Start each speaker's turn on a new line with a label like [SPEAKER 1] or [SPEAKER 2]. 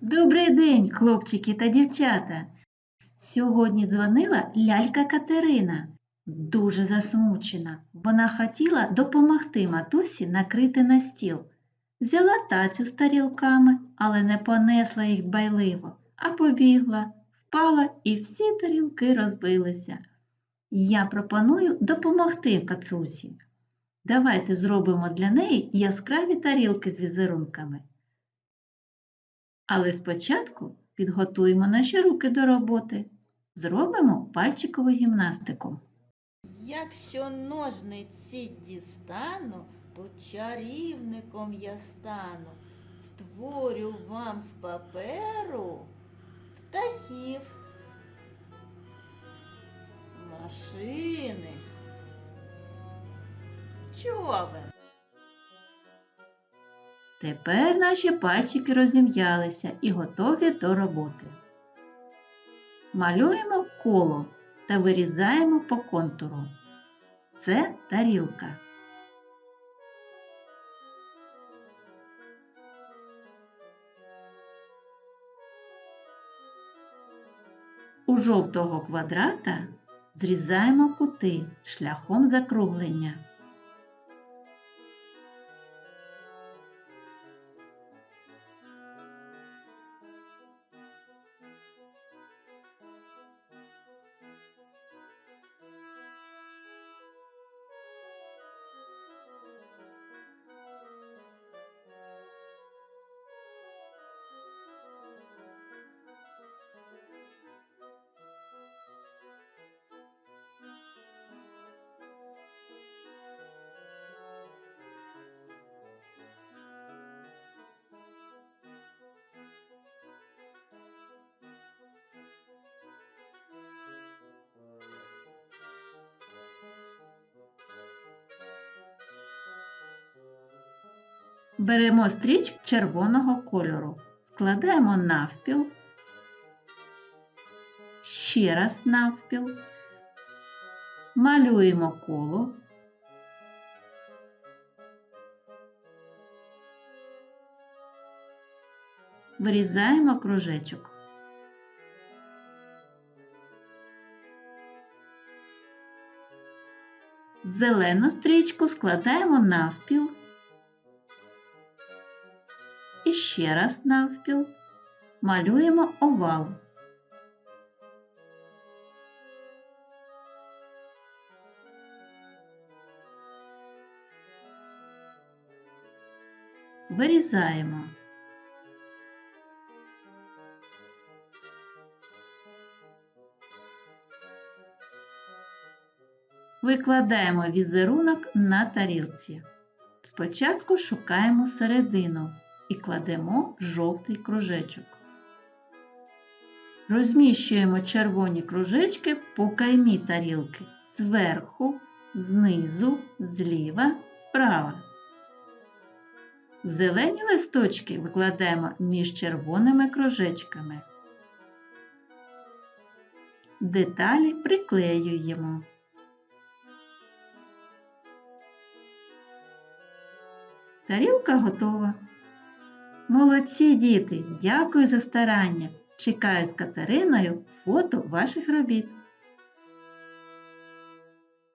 [SPEAKER 1] Добрий день, хлопчики та дівчата. Сьогодні дзвонила лялька Катерина. Дуже засмучена. Вона хотіла допомогти матусі накрити на стіл. Взяла тацю з тарілками, але не понесла їх дбайливо, а побігла, впала і всі тарілки розбилися. Я пропоную допомогти Катрусі. Давайте зробимо для неї яскраві тарілки з візерунками. Але спочатку підготуємо наші руки до роботи. Зробимо пальчикову гімнастику.
[SPEAKER 2] Якщо ножниці дістану, то чарівником я стану. Створю вам з паперу птахів, машини, човен.
[SPEAKER 1] Тепер наші пальчики розім'ялися і готові до роботи. Малюємо коло та вирізаємо по контуру. Це тарілка. У жовтого квадрата зрізаємо кути шляхом закруглення. Беремо стрічку червоного кольору, складаємо навпіл, ще раз навпіл, малюємо коло, вирізаємо кружечок. Зелену стрічку складаємо навпіл. Ще раз навпіл малюємо овал. Вирізаємо. Викладаємо візерунок на тарілці. Спочатку шукаємо середину і кладемо жовтий кружечок. Розміщуємо червоні кружечки по каймі тарілки зверху, знизу, зліва, справа. Зелені листочки викладаємо між червоними кружечками. Деталі приклеюємо. Тарілка готова. Молодці діти! Дякую за старання! Чекаю з Катериною фото ваших робіт.